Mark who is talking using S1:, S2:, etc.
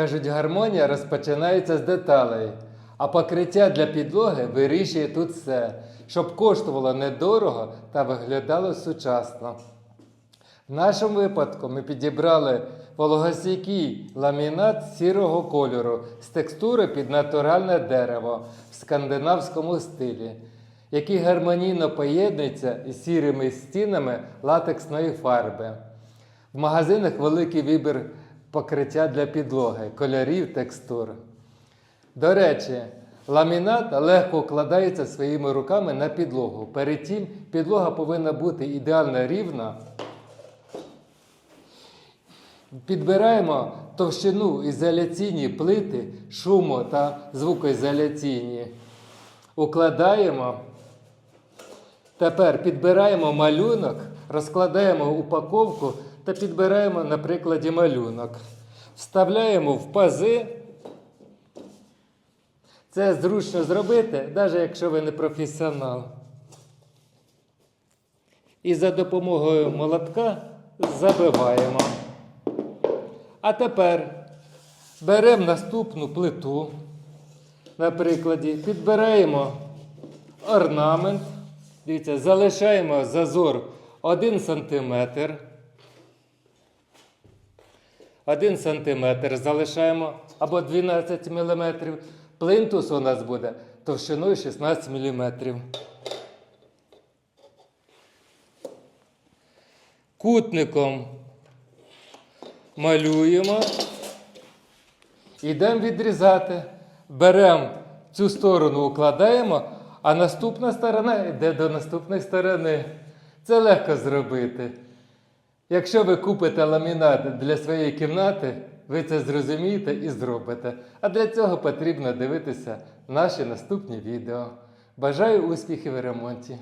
S1: Кажуть, гармонія розпочинається з деталей, а покриття для підлоги вирішує тут все, щоб коштувало недорого та виглядало сучасно. В нашому випадку ми підібрали вологостійкий ламінат сірого кольору з текстури під натуральне дерево в скандинавському стилі, який гармонійно поєднується із сірими стінами латексної фарби. В магазинах великий вибір покриття для підлоги, кольорів, текстур. До речі, ламінат легко укладається своїми руками на підлогу. Перед тим підлога повинна бути ідеально рівна. Підбираємо товщину ізоляційні плити, шумо та звукоізоляційні. Укладаємо. Тепер підбираємо малюнок, розкладаємо упаковку та підбираємо на прикладі малюнок. Вставляємо в пази. Це зручно зробити, навіть якщо ви не професіонал. І за допомогою молотка забиваємо. А тепер беремо наступну плиту. На прикладі підбираємо орнамент. Дивіться, залишаємо зазор 1 см. 1 см залишаємо або 12 мм. Плинтус у нас буде товщиною 16 мм. Кутником малюємо. Йдемо відрізати. Беремо цю сторону, укладаємо, а наступна сторона йде до наступної сторони. Це легко зробити. Якщо ви купите ламінат для своєї кімнати, ви це зрозумієте і зробите. А для цього потрібно дивитися наші наступні відео. Бажаю успіхів у ремонті!